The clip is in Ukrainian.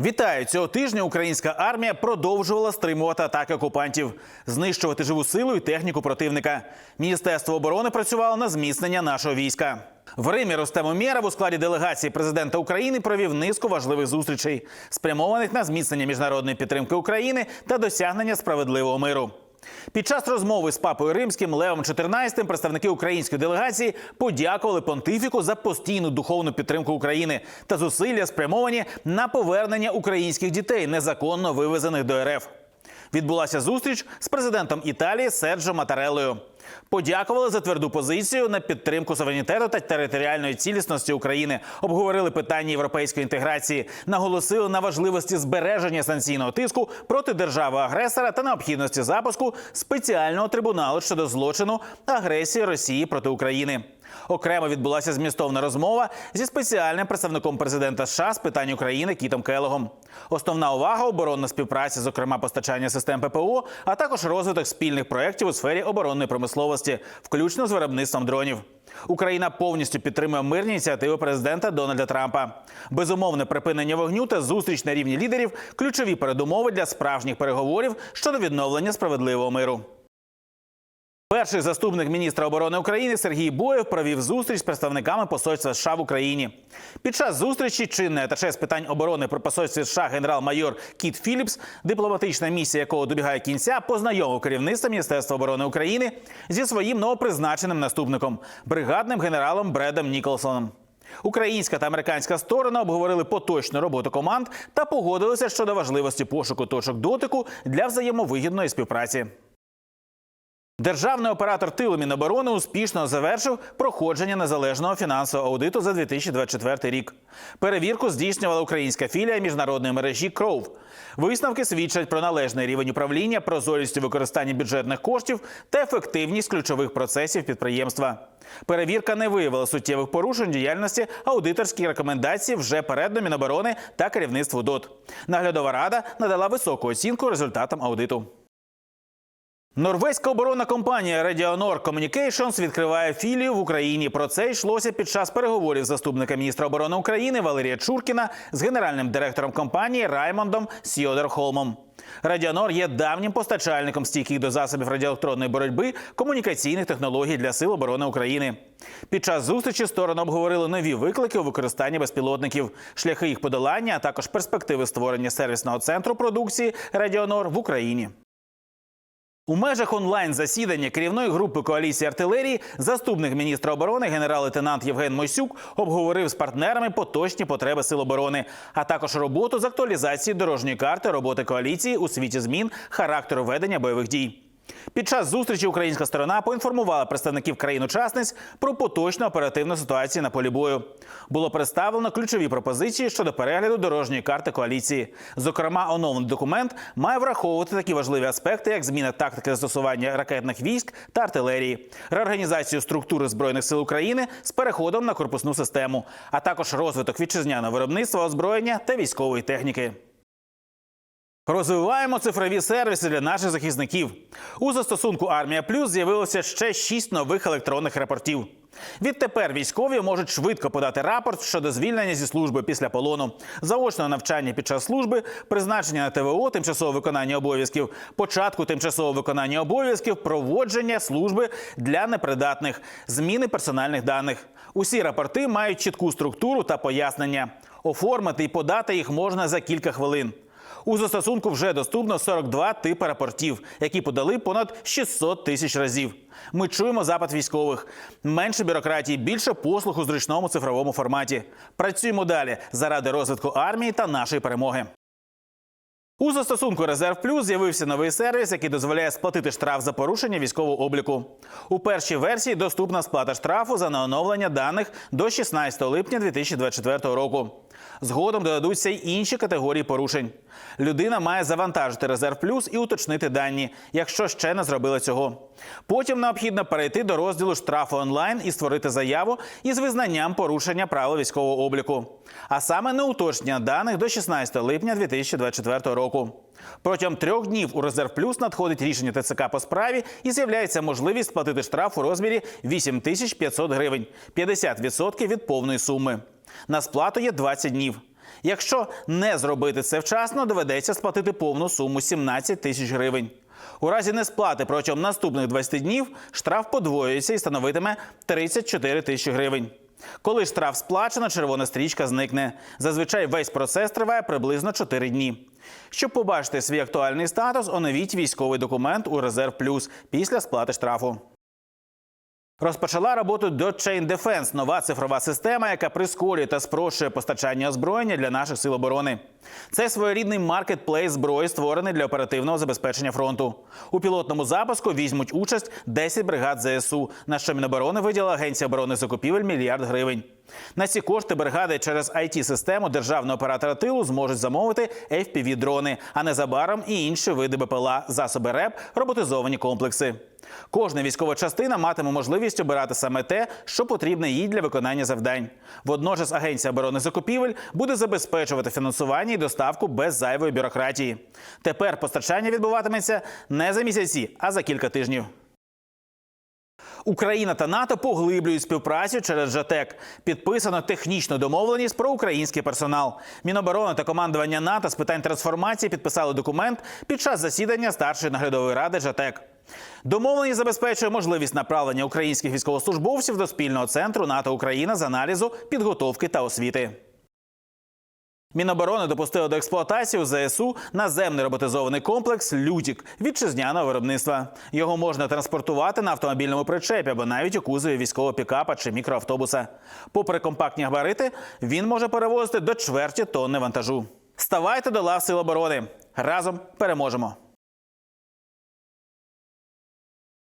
Вітаю цього тижня. Українська армія продовжувала стримувати атаки окупантів, знищувати живу силу і техніку противника. Міністерство оборони працювало на зміцнення нашого війська. В Римі Ростем Умєров у складі делегації президента України провів низку важливих зустрічей, спрямованих на зміцнення міжнародної підтримки України та досягнення справедливого миру. Під час розмови з папою римським Левом XIV представники української делегації подякували понтифіку за постійну духовну підтримку України та зусилля спрямовані на повернення українських дітей, незаконно вивезених до РФ. Відбулася зустріч з президентом Італії Серджо Матареллою. Подякували за тверду позицію на підтримку суверенітету та територіальної цілісності України. Обговорили питання європейської інтеграції, наголосили на важливості збереження санкційного тиску проти держави-агресора та необхідності запуску спеціального трибуналу щодо злочину агресії Росії проти України. Окремо відбулася змістовна розмова зі спеціальним представником президента США з питань України Кітом Келогом. Основна увага оборонна співпраця, зокрема постачання систем ППО, а також розвиток спільних проєктів у сфері оборонної промисловості, включно з виробництвом дронів. Україна повністю підтримує мирні ініціативи президента Дональда Трампа. Безумовне припинення вогню та зустріч на рівні лідерів ключові передумови для справжніх переговорів щодо відновлення справедливого миру. Перший заступник міністра оборони України Сергій Боєв провів зустріч з представниками посольства США в Україні. Під час зустрічі чинний аташе з питань оборони при посольстві США генерал-майор Кіт Філіпс, дипломатична місія якого добігає кінця, познайомив керівництво Міністерства оборони України зі своїм новопризначеним наступником бригадним генералом Бредом Ніколсоном. Українська та американська сторона обговорили поточну роботу команд та погодилися щодо важливості пошуку точок дотику для взаємовигідної співпраці. Державний оператор тилу Міноборони успішно завершив проходження незалежного фінансового аудиту за 2024 рік. Перевірку здійснювала українська філія міжнародної мережі Кров. Висновки свідчать про належний рівень управління, прозорість у використанні бюджетних коштів та ефективність ключових процесів підприємства. Перевірка не виявила суттєвих порушень діяльності. Аудиторські рекомендації вже передано Міноборони та керівництву ДОТ. Наглядова рада надала високу оцінку результатам аудиту. Норвезька оборонна компанія Radionor Communications відкриває філію в Україні. Про це йшлося під час переговорів заступника міністра оборони України Валерія Чуркіна з генеральним директором компанії Раймондом Сьодерхолмом. Радіонор є давнім постачальником стійких до засобів радіоелектронної боротьби комунікаційних технологій для сил оборони України. Під час зустрічі сторони обговорили нові виклики у використанні безпілотників, шляхи їх подолання, а також перспективи створення сервісного центру продукції Радіонор в Україні. У межах онлайн засідання керівної групи коаліції артилерії заступник міністра оборони генерал-лейтенант Євген Мосюк обговорив з партнерами поточні потреби сил оборони, а також роботу з актуалізації дорожньої карти роботи коаліції у світі змін характеру ведення бойових дій. Під час зустрічі українська сторона поінформувала представників країн-учасниць про поточну оперативну ситуацію на полі бою. Було представлено ключові пропозиції щодо перегляду дорожньої карти коаліції. Зокрема, оновлений документ має враховувати такі важливі аспекти, як зміна тактики застосування ракетних військ та артилерії, реорганізацію структури збройних сил України з переходом на корпусну систему, а також розвиток вітчизняного виробництва озброєння та військової техніки. Розвиваємо цифрові сервіси для наших захисників. У застосунку Армія Плюс з'явилося ще шість нових електронних рапортів. Відтепер військові можуть швидко подати рапорт щодо звільнення зі служби після полону, заочного навчання під час служби, призначення на ТВО, тимчасове виконання обов'язків, початку тимчасового виконання обов'язків, проводження служби для непридатних, зміни персональних даних. Усі рапорти мають чітку структуру та пояснення. Оформити і подати їх можна за кілька хвилин. У застосунку вже доступно 42 типи рапортів, які подали понад 600 тисяч разів. Ми чуємо запит військових. Менше бюрократії, більше послуг у зручному цифровому форматі. Працюємо далі заради розвитку армії та нашої перемоги. У застосунку Резерв Плюс з'явився новий сервіс, який дозволяє сплатити штраф за порушення військового обліку. У першій версії доступна сплата штрафу за неоновлення даних до 16 липня 2024 року. Згодом додадуться й інші категорії порушень. Людина має завантажити резерв плюс і уточнити дані, якщо ще не зробила цього. Потім необхідно перейти до розділу штрафу онлайн і створити заяву із визнанням порушення правил військового обліку, а саме неуточнення даних до 16 липня 2024 року. Протягом трьох днів у резерв плюс надходить рішення ТЦК по справі і з'являється можливість сплатити штраф у розмірі 8500 гривень, 50% від повної суми. На сплату є 20 днів. Якщо не зробити це вчасно, доведеться сплатити повну суму 17 тисяч гривень. У разі несплати протягом наступних 20 днів штраф подвоюється і становитиме 34 тисячі гривень. Коли штраф сплачено, червона стрічка зникне. Зазвичай весь процес триває приблизно 4 дні. Щоб побачити свій актуальний статус, оновіть військовий документ у Резерв Плюс після сплати штрафу. Розпочала роботу DotChain Defense – нова цифрова система, яка прискорює та спрощує постачання озброєння для наших сил оборони. Це своєрідний маркетплейс зброї, створений для оперативного забезпечення фронту. У пілотному запуску візьмуть участь 10 бригад ЗСУ, на що Міноборони виділила Агенція оборони закупівель мільярд гривень. На ці кошти бригади через it систему державного оператора тилу зможуть замовити fpv дрони, а незабаром і інші види БПЛА, засоби РЕП, роботизовані комплекси. Кожна військова частина матиме можливість обирати саме те, що потрібне їй для виконання завдань. Водночас Агенція оборонних закупівель буде забезпечувати фінансування і доставку без зайвої бюрократії. Тепер постачання відбуватиметься не за місяці, а за кілька тижнів. Україна та НАТО поглиблюють співпрацю через ЖАТЕК. Підписано технічну домовленість про український персонал. Міноборони та командування НАТО з питань трансформації підписали документ під час засідання старшої наглядової ради ЖАТЕК. Домовленість забезпечує можливість направлення українських військовослужбовців до спільного центру НАТО Україна з аналізу, підготовки та освіти. Міноборони допустили до експлуатації у ЗСУ наземний роботизований комплекс Лютік вітчизняного виробництва. Його можна транспортувати на автомобільному причепі або навіть у кузові військового пікапа чи мікроавтобуса. Попри компактні габарити, він може перевозити до чверті тонни вантажу. Ставайте до лав сил оборони. Разом переможемо.